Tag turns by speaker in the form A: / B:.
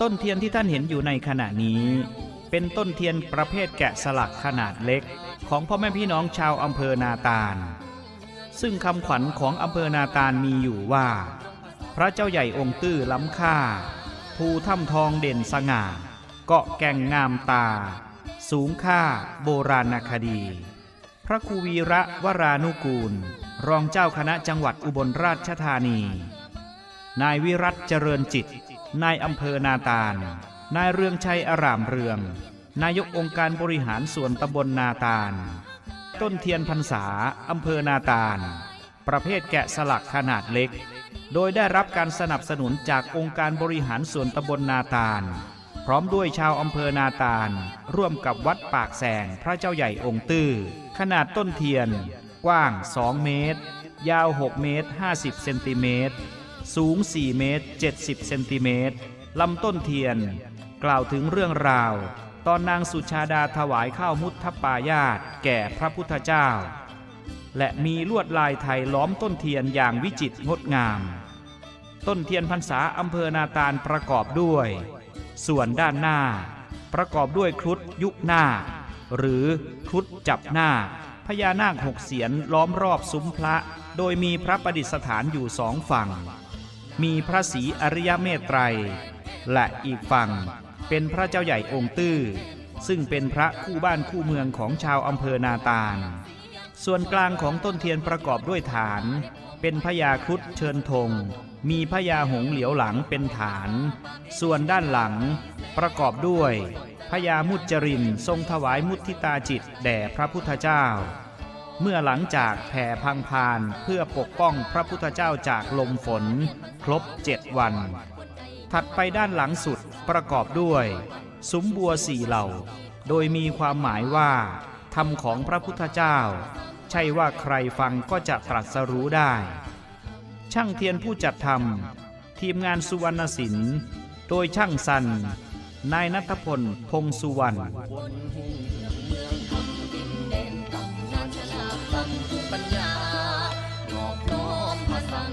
A: ต้นเทียนที่ท่านเห็นอยู่ในขณะนี้ เป็นต้นเทียนประเภทแกะสลักขนาดเล็ก ของพ่อแม่พี่น้องชาวอำเภอนาตาล ซึ่งคำขวัญของอำเภอนาตาลมีอยู่ว่า พระเจ้าใหญ่องค์ตื้อล้ำค่า ภูถ้ำทองเด่นสง่า เกาะแก่งงามตา สูงค่าโบราณคดี พระครูวีระวรานุกูล รองเจ้าคณะจังหวัดอุบลราชธานี นายวิรัตเจริญจิต นายอำเภอนาตาล นายเรืองชัยอารามเรือง นายกองค์การบริหารส่วนตำบลนาตาล ต้นเทียนพรรษาอำเภอนาตาล ประเภทแกะสลักขนาดเล็ก โดยได้รับการสนับสนุนจากองค์การบริหารส่วนตำบลนาตาล พร้อมด้วยชาวอำเภอนาตาล ร่วมกับวัดปากแสงพระเจ้าใหญ่องค์ตื้อ ขนาดต้นเทียน กว้าง 2 เมตร ยาว 6 เมตร 50 เซนติเมตร สูง 4 เมตร 70 เซนติเมตรลำต้นเทียน กล่าวถึงเรื่องราว ตอนนางสุชาดาถวายข้าวมุทธปายาตแก่พระพุทธเจ้า และมีลวดลายไทยล้อมต้นเทียนอย่างวิจิตรงดงาม ต้นเทียนพรรษาอำเภอนาตาลประกอบด้วย ส่วนด้านหน้า ประกอบด้วยครุฑยุคหน้า หรือครุฑจับหน้าพญานาคหกเสียนล้อมรอบซุ้มพระ โดยมีพระประดิษฐานอยู่สองฝั่ง มีพระศรีอริยเมตไตร และอีกฝั่งเป็นพระเจ้าใหญ่องค์ตื้อ ซึ่งเป็นพระคู่บ้านคู่เมืองของชาวอำเภอนาตาล ส่วนกลางของต้นเทียนประกอบด้วยฐาน เป็นพญาครุฑเชิญธง มีพญาหงเหลียวหลังเป็นฐาน ส่วนด้านหลังประกอบด้วยพญามุจจรินทรงถวายมุทิตาจิตแด่พระพุทธเจ้า เมื่อหลังจากแผ่พังพานเพื่อปกป้องพระพุทธเจ้าจากลมฝน ครบเจ็ดวัน ถัดไปด้านหลังสุดประกอบด้วย ซุ้มบัวสี่เหล่า โดยมีความหมายว่าธรรมของพระพุทธเจ้า ใช่ว่าใครฟังก็จะตรัสรู้ได้ ช่างเทียนผู้จัดทำทีมงานสุวรรณศิลป์โดยช่างสัน นายนัทพลพงสุวรรณ
B: ปัญญา นอกน้อมพระสัง